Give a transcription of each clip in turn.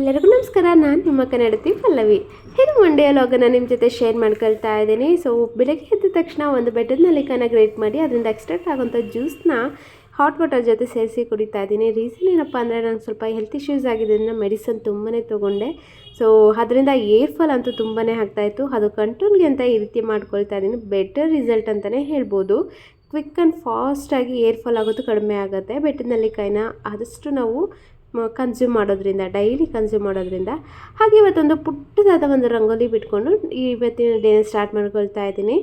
ಎಲ್ಲರಿಗೂ ನಮಸ್ಕಾರ. ನಾನು ನಿಮ್ಮ ಕನ್ನಡತಿ ಪಲ್ಲವಿ. ಇದು ಮಂಡೆಯ ಲಾಗನ್ನು ನಿಮ್ಮ ಜೊತೆ ಶೇರ್ ಮಾಡ್ಕೊಳ್ತಾ ಇದ್ದೀನಿ. ಸೊ ಬೆಳಗ್ಗೆ ಎದ್ದ ತಕ್ಷಣ ಒಂದು ಬೆಟ್ಟದ ನಲ್ಲಿಕಾನ ಗ್ರೇಟ್ ಮಾಡಿ, ಅದರಿಂದ ಎಕ್ಸ್ಟ್ರಾಕ್ಟ್ ಆಗೋಂಥ ಜ್ಯೂಸ್ನ ಹಾಟ್ ವಾಟರ್ ಜೊತೆ ಸೇರಿಸಿ ಕುಡಿತಾ ಇದ್ದೀನಿ. ರೀಸನ್ ಏನಪ್ಪ ಅಂದರೆ ನಾನು ಸ್ವಲ್ಪ ಹೆಲ್ತ್ ಇಶ್ಯೂಸ್ ಆಗಿದ್ದರಿಂದ ಮೆಡಿಸನ್ ತುಂಬಾ ತೊಗೊಂಡೆ. ಸೊ ಅದರಿಂದ ಏರ್ ಫಾಲ್ ಅಂತೂ ತುಂಬಾ ಆಗ್ತಾಯಿತ್ತು ಅದು ಕಂಟ್ರೋಲ್ಗೆ ಅಂತ ಈ ರೀತಿ ಮಾಡ್ಕೊಳ್ತಾ ಇದ್ದೀನಿ. ಬೆಟರ್ ರಿಸಲ್ಟ್ ಅಂತಲೇ ಹೇಳ್ಬೋದು. ಕ್ವಿಕ್ ಆ್ಯಂಡ್ ಫಾಸ್ಟಾಗಿ ಏರ್ ಫಾಲ್ ಆಗೋದು ಕಡಿಮೆ ಆಗುತ್ತೆ. ಬೆಟ್ಟದ ಕೈನ ಆದಷ್ಟು ನಾವು ಕನ್ಸ್ಯೂಮ್ ಮಾಡೋದ್ರಿಂದ ಡೈಲಿ ಕನ್ಸ್ಯೂಮ್ ಮಾಡೋದ್ರಿಂದ, ಹಾಗೆ ಇವತ್ತೊಂದು ಪುಟ್ಟದಾದ ಒಂದು ರಂಗೋಲಿ ಬಿಟ್ಕೊಂಡು ಇವತ್ತಿನ ಡೇ ಸ್ಟಾರ್ಟ್ ಮಾಡ್ಕೊಳ್ತಾ ಇದ್ದೀನಿ.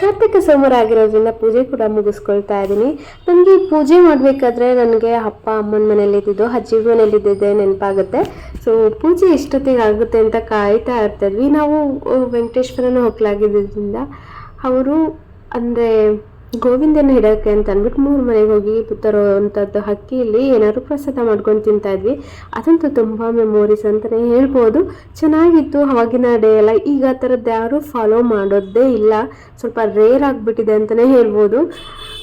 ಕಾರ್ತಿಕ ಸೋಮವಾರ ಆಗಿರೋದ್ರಿಂದ ಪೂಜೆ ಕೂಡ ಮುಗಿಸ್ಕೊಳ್ತಾ ಇದ್ದೀನಿ. ನನಗೆ ಈ ಪೂಜೆ ಮಾಡಬೇಕಾದ್ರೆ ನನಗೆ ಅಪ್ಪ, ಅಮ್ಮನ ಮನೇಲಿದ್ದಿದ್ದು ಅಜ್ಜಿ ಮನೇಲಿದ್ದಿದ್ದೆ ನೆನಪಾಗುತ್ತೆ. ಸೊ ಪೂಜೆ ಇಷ್ಟೊತ್ತಿಗೆ ಆಗುತ್ತೆ ಅಂತ ಕಾಯ್ತಾ ಇರ್ತಿದ್ವಿ ನಾವು, ವೆಂಕಟೇಶ್ವರನ ಹೋಗ್ಲಾಗಿದ್ದರಿಂದ ಅವರು ಅಂದರೆ ಗೋವಿಂದನ ಹಿಡೋಕ್ಕೆ ಅಂತ ಅಂದ್ಬಿಟ್ಟು ಮೂರು ಮನೆಗೆ ಹೋಗಿ ತರೋವಂಥದ್ದು ಹಕ್ಕಿಯಲ್ಲಿ ಏನಾದ್ರು ಪ್ರಸಾದ ಮಾಡ್ಕೊಂಡು ತಿಂತಾ ಇದ್ವಿ. ಅದಂತೂ ತುಂಬ ಮೆಮೊರೀಸ್ ಅಂತಲೇ ಹೇಳ್ಬೋದು. ಚೆನ್ನಾಗಿತ್ತು ಆವಾಗಿನ ಡೇ ಎಲ್ಲ. ಈಗ ಆ ಥರದ್ದು ಯಾರೂ ಫಾಲೋ ಮಾಡೋದೇ ಇಲ್ಲ. ಸ್ವಲ್ಪ ರೇರ್ ಆಗಿಬಿಟ್ಟಿದೆ ಅಂತಲೇ ಹೇಳ್ಬೋದು.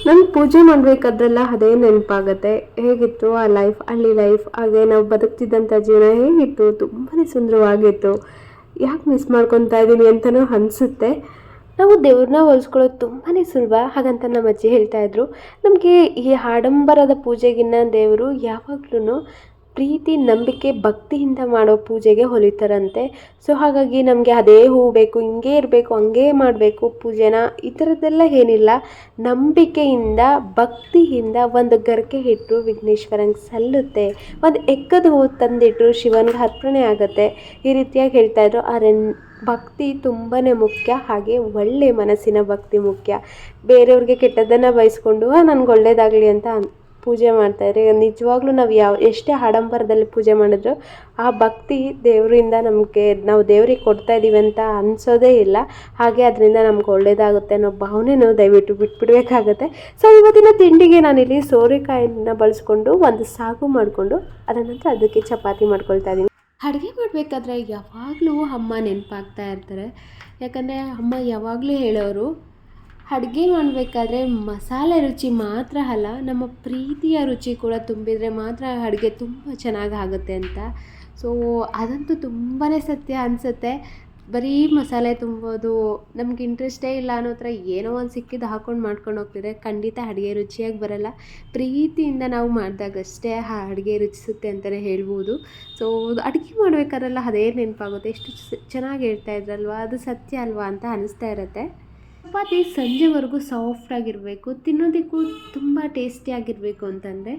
ನಂಗೆ ಪೂಜೆ ಮಾಡಬೇಕಾದ್ರೆಲ್ಲ ಅದೇ ನೆನಪಾಗತ್ತೆ. ಹೇಗಿತ್ತು ಆ ಲೈಫ್ ಹಳ್ಳಿ ಲೈಫ್ ಹಾಗೆ ನಾವು ಬದುಕ್ತಿದ್ದಂಥ ಜೀವನ ಹೇಗಿತ್ತು? ತುಂಬಾ ಸುಂದರವಾಗಿತ್ತು. ಯಾಕೆ ಮಿಸ್ ಮಾಡ್ಕೊತಾ ಇದ್ದೀನಿ ಅಂತಲೂ ಅನಿಸುತ್ತೆ. ನಾವು ದೇವ್ರನ್ನ ಹೊಲಿಸ್ಕೊಳ್ಳೋದು ತುಂಬಾ ಸುಲಭ ಹಾಗಂತ ನಮ್ಮ ಅಜ್ಜಿ ಹೇಳ್ತಾ ಇದ್ರು. ನಮಗೆ ಈ ಆಡಂಬರದ ಪೂಜೆಗಿನ್ನ ದೇವರು ಯಾವಾಗ್ಲೂ ಪ್ರೀತಿ, ನಂಬಿಕೆ, ಭಕ್ತಿಯಿಂದ ಮಾಡೋ ಪೂಜೆಗೆ ಹೊಲಿತಾರಂತೆ. ಸೊ, ಹಾಗಾಗಿ ನಮಗೆ ಅದೇ ಹೂವು ಬೇಕು, ಹಿಂಗೆ ಇರಬೇಕು, ಹಂಗೆ ಮಾಡಬೇಕು, ಪೂಜೆನ ಈ ಥರದ್ದೆಲ್ಲ ಏನಿಲ್ಲ. ನಂಬಿಕೆಯಿಂದ, ಭಕ್ತಿಯಿಂದ ಒಂದು ಗರಿಕೆ ಇಟ್ಟರು ವಿಘ್ನೇಶ್ವರಂಗೆ ಸಲ್ಲುತ್ತೆ. ಒಂದು ಎಕ್ಕದ ಹೂವು ತಂದಿಟ್ಟರು ಶಿವನಿಗೆ ಅರ್ಪಣೆ ಆಗುತ್ತೆ. ಈ ರೀತಿಯಾಗಿ ಹೇಳ್ತಾಯಿದ್ರು ಆದರೆ ಭಕ್ತಿ ತುಂಬಾ ಮುಖ್ಯ, ಹಾಗೆ ಒಳ್ಳೆ ಮನಸ್ಸಿನ ಭಕ್ತಿ ಮುಖ್ಯ. ಬೇರೆಯವ್ರಿಗೆ ಕೆಟ್ಟದ್ದನ್ನು ಬಯಸ್ಕೊಂಡು ನನಗೆ ಒಳ್ಳೆಯದಾಗಲಿ ಅಂತ ಪೂಜೆ ಮಾಡ್ತಾಯಿದ್ರೆ ನಿಜವಾಗ್ಲೂ ನಾವು ಯಾವ, ಎಷ್ಟೇ ಆಡಂಬರದಲ್ಲಿ ಪೂಜೆ ಮಾಡಿದ್ರು, ಆ ಭಕ್ತಿ ದೇವರಿಂದ ನಮಗೆ, ನಾವು ದೇವ್ರಿಗೆ ಕೊಡ್ತಾ ಇದ್ದೀವಿ ಅಂತ ಅನಿಸೋದೇ ಇಲ್ಲ. ಹಾಗೆ ಅದರಿಂದ ನಮ್ಗೆ ಒಳ್ಳೇದಾಗುತ್ತೆ ಅನ್ನೋ ಭಾವನೆನೂ ದಯವಿಟ್ಟು ಬಿಟ್ಬಿಡ್ಬೇಕಾಗತ್ತೆ. ಸೊ ಇವತ್ತಿನ ತಿಂಡಿಗೆ ನಾನಿಲ್ಲಿ ಸೋರೆಕಾಯಿನ ಬಳಸ್ಕೊಂಡು ಒಂದು ಸಾಗು ಮಾಡಿಕೊಂಡು ಅದರ ನಂತರ ಅದಕ್ಕೆ ಚಪಾತಿ ಮಾಡ್ಕೊಳ್ತಾ ಇದ್ದೀನಿ ಅಡುಗೆ ಮಾಡಬೇಕಾದ್ರೆ ಯಾವಾಗಲೂ ಅಮ್ಮ ನೆನಪಾಗ್ತಾ ಇರ್ತಾರೆ. ಯಾಕಂದರೆ ಅಮ್ಮ ಯಾವಾಗಲೂ ಹೇಳೋರು ಅಡುಗೆ ಮಾಡಬೇಕಾದ್ರೆ ಮಸಾಲೆ ರುಚಿ ಮಾತ್ರ ಅಲ್ಲ, ನಮ್ಮ ಪ್ರೀತಿಯ ರುಚಿ ಕೂಡ ತುಂಬಿದರೆ ಮಾತ್ರ ಅಡುಗೆ ತುಂಬ ಚೆನ್ನಾಗಿ ಆಗುತ್ತೆ ಅಂತ. ಸೊ ಅದಂತೂ ತುಂಬಾ ಸತ್ಯ ಅನಿಸುತ್ತೆ. ಬರೀ ಮಸಾಲೆ ತುಂಬೋದು, ನಮ್ಗೆ ಇಂಟ್ರೆಸ್ಟೇ ಇಲ್ಲ ಅನ್ನೋ ಥರ ಏನೋ ಒಂದು ಸಿಕ್ಕಿದ್ದು ಹಾಕೊಂಡು ಮಾಡ್ಕೊಂಡು ಹೋಗ್ತಿದ್ರೆ ಖಂಡಿತ ಅಡುಗೆ ರುಚಿಯಾಗಿ ಬರಲ್ಲ. ಪ್ರೀತಿಯಿಂದ ನಾವು ಮಾಡಿದಾಗಷ್ಟೇ ಆ ಅಡುಗೆ ರುಚಿಸುತ್ತೆ ಅಂತಲೇ ಹೇಳ್ಬೋದು. ಸೊ ಅಡುಗೆ ಮಾಡಬೇಕಾದ್ರೆಲ್ಲ ಅದೇ ನೆನಪಾಗುತ್ತೆ. ಎಷ್ಟು ಚೆನ್ನಾಗಿ ಹೇಳ್ತಾ ಇದ್ರಲ್ವ, ಅದು ಸತ್ಯ ಅಲ್ವಾ ಅಂತ ಅನಿಸ್ತಾ ಇರುತ್ತೆ. ಚಪಾತಿ ಸಂಜೆವರೆಗೂ ಸಾಫ್ಟಾಗಿರಬೇಕು ತಿನ್ನೋದಕ್ಕೂ ತುಂಬ ಟೇಸ್ಟಿಯಾಗಿರಬೇಕು ಅಂತಂದರೆ,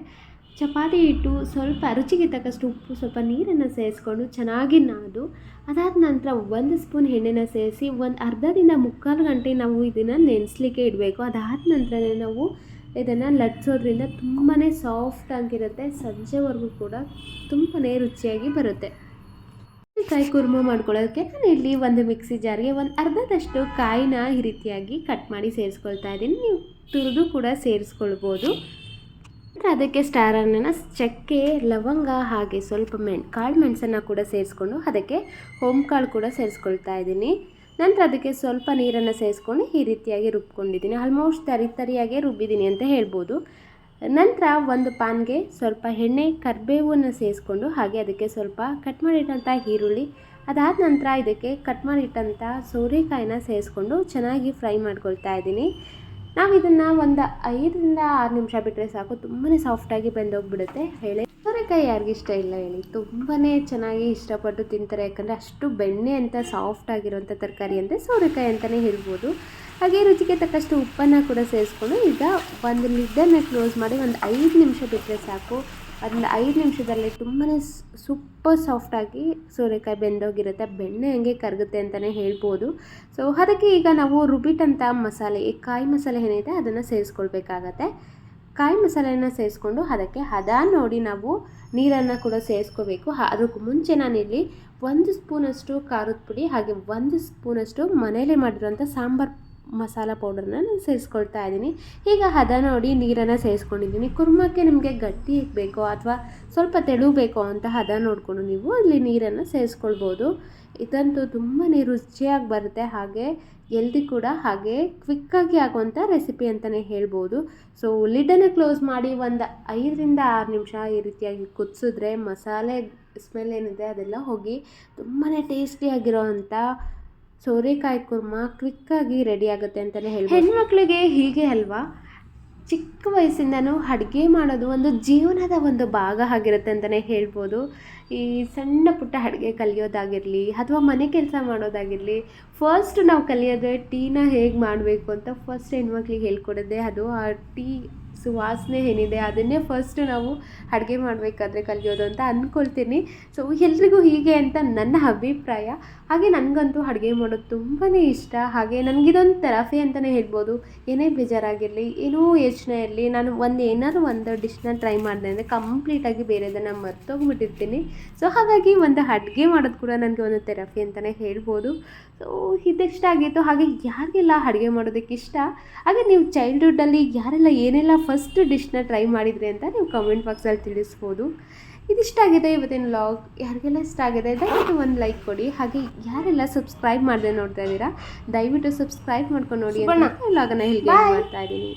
ಚಪಾತಿ ಹಿಟ್ಟು ಸ್ವಲ್ಪ ರುಚಿಗೆ ತಕ್ಕಷ್ಟು ಉಪ್ಪು, ಸ್ವಲ್ಪ ನೀರನ್ನು ಸೇರಿಸ್ಕೊಂಡು ಚೆನ್ನಾಗಿ ನಾದು. ಅದಾದ ನಂತರ ಒಂದು ಸ್ಪೂನ್ ಎಣ್ಣೆನ ಸೇರಿಸಿ ಒಂದು ಅರ್ಧದಿಂದ ಮುಕ್ಕಾಲು ಗಂಟೆ ನಾವು ಇದನ್ನು ನೆನೆಸ್ಲಿಕ್ಕೆ ಇಡಬೇಕು. ಅದಾದ ನಂತರನೇ ನಾವು ಇದನ್ನು ಲಟ್ಸೋದ್ರಿಂದ ತುಂಬಾ ಸಾಫ್ಟ್ ಆಗಿರುತ್ತೆ, ಸಂಜೆವರೆಗೂ ಕೂಡ ತುಂಬಾ ರುಚಿಯಾಗಿ ಬರುತ್ತೆ. ಕಾಯಿ ಕುರ್ಮ ಮಾಡ್ಕೊಳ್ಳೋದಕ್ಕೆ ನಾನು ಇಲ್ಲಿ ಒಂದು ಮಿಕ್ಸಿ ಜಾರ್ಗೆ ಒಂದು ಅರ್ಧದಷ್ಟು ಕಾಯಿನ ಈ ರೀತಿಯಾಗಿ ಕಟ್ ಮಾಡಿ ಸೇರಿಸ್ಕೊಳ್ತಾ ಇದ್ದೀನಿ. ನೀವು ತುರಿದು ಕೂಡ ಸೇರಿಸ್ಕೊಳ್ಬೋದು. ಅದಕ್ಕೆ ಸ್ಟಾರ್ ಅನ್ನನ ಚಕ್ಕೆ, ಲವಂಗ ಹಾಗೆ ಸ್ವಲ್ಪ ಮೆಣ್, ಕಾಳು ಮೆಣಸನ್ನು ಕೂಡ ಸೇರಿಸ್ಕೊಂಡು ಅದಕ್ಕೆ ಹೋಮ್ ಕಾಳು ಕೂಡ ಸೇರಿಸ್ಕೊಳ್ತಾ ಇದ್ದೀನಿ. ನಂತರ ಅದಕ್ಕೆ ಸ್ವಲ್ಪ ನೀರನ್ನು ಸೇರಿಸ್ಕೊಂಡು ಈ ರೀತಿಯಾಗಿ ರುಬ್ಕೊಂಡಿದ್ದೀನಿ. ಆಲ್ಮೋಸ್ಟ್ ತರಿ ತರಿಯಾಗೆ ರುಬ್ಬಿದ್ದೀನಿ ಅಂತ ಹೇಳ್ಬೋದು. ನಂತರ ಒಂದು ಪಾನ್ಗೆ ಸ್ವಲ್ಪ ಎಣ್ಣೆ, ಕರಿಬೇವನ್ನು ಸೇರಿಸ್ಕೊಂಡು ಹಾಗೆ ಅದಕ್ಕೆ ಸ್ವಲ್ಪ ಕಟ್ ಮಾಡಿಟ್ಟಂಥ ಈರುಳ್ಳಿ, ಅದಾದ ನಂತರ ಇದಕ್ಕೆ ಕಟ್ ಮಾಡಿಟ್ಟಂಥ ಸೋರೆಕಾಯಿನ ಸೇರಿಸ್ಕೊಂಡು ಚೆನ್ನಾಗಿ ಫ್ರೈ ಮಾಡ್ಕೊಳ್ತಾ ಇದ್ದೀನಿ. ನಾವು ಇದನ್ನು ಒಂದು ಐದರಿಂದ ಆರು ನಿಮಿಷ ಬಿಟ್ಟರೆ ಸಾಕು. ತುಂಬಾ ಸಾಫ್ಟಾಗಿ ಬೆಂದೋಗ್ಬಿಡುತ್ತೆ. ಹೇಳಿ. ಸೋರೆಕಾಯಿ ಯಾರಿಗೂ ಇಷ್ಟ ಇಲ್ಲ ಹೇಳಿ. ತುಂಬಾ ಚೆನ್ನಾಗಿ ಇಷ್ಟಪಟ್ಟು ತಿಂತಾರೆ. ಯಾಕಂದರೆ ಅಷ್ಟು ಬೆಣ್ಣೆ ಅಂತ ಸಾಫ್ಟ್ ಆಗಿರೋಂಥ ತರಕಾರಿ ಅಂದರೆ ಸೋರೆಕಾಯಿ ಅಂತಲೇ ಹೇಳ್ಬೋದು. ಹಾಗೆ ರುಚಿಗೆ ತಕ್ಕಷ್ಟು ಉಪ್ಪನ್ನು ಕೂಡ ಸೇರಿಸ್ಕೊಂಡು ಈಗ ಒಂದು ಲಿಡ್ಡನ್ನು ಕ್ಲೋಸ್ ಮಾಡಿ ಒಂದು ಐದು ನಿಮಿಷ ಬಿಟ್ಟರೆ ಸಾಕು. ಒಂದು ಐದು ನಿಮಿಷದಲ್ಲಿ ತುಂಬಾ ಸೂಪರ್ ಸಾಫ್ಟಾಗಿ ಸೋರೆಕಾಯಿ ಬೆಂದೋಗಿರುತ್ತೆ. ಬೆಣ್ಣೆ ಹಂಗೆ ಕರಗುತ್ತೆ ಅಂತಲೇ ಹೇಳ್ಬೋದು. ಸೊ ಅದಕ್ಕೆ ಈಗ ನಾವು ರುಬಿಟ್ ಅಂತ ಮಸಾಲೆ, ಈ ಕಾಯಿ ಮಸಾಲೆ ಏನಿದೆ ಅದನ್ನು ಸೇರಿಸ್ಕೊಳ್ಬೇಕಾಗತ್ತೆ. ಕಾಯಿ ಮಸಾಲೆಯನ್ನು ಸೇರಿಸ್ಕೊಂಡು ಅದಕ್ಕೆ ಹದ ನೋಡಿ ನಾವು ನೀರನ್ನು ಕೂಡ ಸೇರಿಸ್ಕೋಬೇಕು. ಅದಕ್ಕೂ ಮುಂಚೆ ನಾನಿಲ್ಲಿ ಒಂದು ಸ್ಪೂನಷ್ಟು ಖಾರದ ಪುಡಿ ಹಾಗೆ ಒಂದು ಸ್ಪೂನಷ್ಟು ಮನೇಲೆ ಮಾಡಿರೋಂಥ ಸಾಂಬಾರು ಮಸಾಲ ಪೌಡರ್ನ ನಾನು ಸೇರಿಸ್ಕೊಳ್ತಾ ಇದ್ದೀನಿ. ಈಗ ಹದ ನೋಡಿ ನೀರನ್ನು ಸೇರಿಸ್ಕೊಂಡಿದ್ದೀನಿ. ಕುರ್ಮಕ್ಕೆ ನಿಮಗೆ ಗಟ್ಟಿ ಬೇಕೋ ಅಥವಾ ಸ್ವಲ್ಪ ತೆಳು ಬೇಕೋ ಅಂತ ಹದ ನೋಡಿಕೊಂಡು ನೀವು ಅಲ್ಲಿ ನೀರನ್ನು ಸೇರಿಸ್ಕೊಳ್ಬೋದು. ಇದಂತೂ ತುಂಬಾ ರುಚಿಯಾಗಿ ಬರುತ್ತೆ. ಹಾಗೆ ಎಲ್ದಿ ಕೂಡ. ಹಾಗೆ ಕ್ವಿಕ್ಕಾಗಿ ಆಗುವಂಥ ರೆಸಿಪಿ ಅಂತಲೇ ಹೇಳ್ಬೋದು. ಸೊ ಲಿಡ್ಡನ್ನು ಕ್ಲೋಸ್ ಮಾಡಿ ಒಂದು ಐದರಿಂದ ಆರು ನಿಮಿಷ ಈ ರೀತಿಯಾಗಿ ಕುದಿಸಿದ್ರೆ ಮಸಾಲೆ ಸ್ಮೆಲ್ ಏನಿದೆ ಅದೆಲ್ಲ ಹೋಗಿ ತುಂಬಾ ಟೇಸ್ಟಿಯಾಗಿರೋ ಅಂಥ ಸೋರೆಕಾಯಿ ಕುರ್ಮ ಕ್ವಿಕ್ಕಾಗಿ ರೆಡಿ ಆಗುತ್ತೆ ಅಂತಲೇ ಹೇಳಿ ಹೆಣ್ಮಕ್ಳಿಗೆ ಹೀಗೆ ಅಲ್ವಾ? ಚಿಕ್ಕ ವಯಸ್ಸಿಂದನೂ ಅಡುಗೆ ಮಾಡೋದು ಒಂದು ಜೀವನದ ಒಂದು ಭಾಗ ಆಗಿರುತ್ತೆ ಅಂತಲೇ ಹೇಳ್ಬೋದು. ಈ ಸಣ್ಣ ಪುಟ್ಟ ಅಡುಗೆ ಕಲಿಯೋದಾಗಿರಲಿ ಅಥವಾ ಮನೆ ಕೆಲಸ ಮಾಡೋದಾಗಿರಲಿ ಫಸ್ಟ್ ನಾವು ಕಲಿಯೋದೇ ಟೀನ ಹೇಗೆ ಮಾಡಬೇಕು ಅಂತ ಫಸ್ಟ್ ಹೆಣ್ಮಕ್ಳಿಗೆ ಹೇಳ್ಕೊಡೋದೇ ಅದು. ಆ ಟೀ ಸುವಾಸನೆ ಏನಿದೆ ಅದನ್ನೇ ಫಸ್ಟ್ ನಾವು ಅಡುಗೆ ಮಾಡಬೇಕಾದ್ರೆ ಕಲಿಯೋದು ಅಂತ ಅಂದ್ಕೊಳ್ತೀನಿ ಸೊ ಎಲ್ರಿಗೂ ಹೀಗೆ ಅಂತ ನನ್ನ ಅಭಿಪ್ರಾಯ. ಹಾಗೆ ನನಗಂತೂ ಅಡುಗೆ ಮಾಡೋದು ತುಂಬಾ ಇಷ್ಟ. ಹಾಗೆ ನನಗಿದೊಂದು ಥೆರಪಿ ಅಂತಲೇ ಹೇಳ್ಬೋದು. ಏನೇ ಬೇಜಾರಾಗಿರಲಿ, ಏನೋ ಯೋಚನೆ ಇರಲಿ, ನಾನು ಒಂದು ಏನಾದ್ರು ಒಂದು ಡಿಶ್ನ ಟ್ರೈ ಮಾಡಿದೆ ಅಂದರೆ ಕಂಪ್ಲೀಟಾಗಿ ಬೇರೆದನ್ನು ಮರ್ತೋಗ್ಬಿಟ್ಟಿರ್ತೀನಿ. ಸೊ ಹಾಗಾಗಿ ಒಂದು ಅಡುಗೆ ಮಾಡೋದು ಕೂಡ ನನಗೆ ಒಂದು ಥೆರಪಿ ಅಂತಲೇ ಹೇಳ್ಬೋದು. ಸೊ ಇದಿಷ್ಟ ಆಗಿತ್ತು ಹಾಗೆ ಯಾರಿಗೆಲ್ಲ ಅಡುಗೆ ಮಾಡೋದಕ್ಕೆ ಇಷ್ಟ? ಹಾಗೆ ನೀವು ಚೈಲ್ಡ್ಹುಡ್ಡಲ್ಲಿ ಯಾರೆಲ್ಲ ಏನೆಲ್ಲ ಫಸ್ಟ್ ಡಿಶ್ನ ಟ್ರೈ ಮಾಡಿದ್ರಿ ಅಂತ ನೀವು ಕಮೆಂಟ್ ಬಾಕ್ಸಲ್ಲಿ ತಿಳಿಸ್ಬೋದು. ಇದಿಷ್ಟ ಆಗಿದೆ ಇವತ್ತಿನ ಲಾಗ್ ಯಾರಿಗೆಲ್ಲ ಇಷ್ಟ ಆಗಿದೆ ದಯವಿಟ್ಟು ಒಂದು ಲೈಕ್ ಕೊಡಿ. ಹಾಗೆ ಯಾರೆಲ್ಲ ಸಬ್ಸ್ಕ್ರೈಬ್ ಮಾಡದೆ ನೋಡ್ತಾ ಇದ್ದೀರಾ ದಯವಿಟ್ಟು ಸಬ್ಸ್ಕ್ರೈಬ್ ಮಾಡ್ಕೊಂಡು ನೋಡಿ ಲಾಗನ್ನ ಹೇಗೆ ಮಾಡ್ತಾ ಇದ್ದೀನಿ.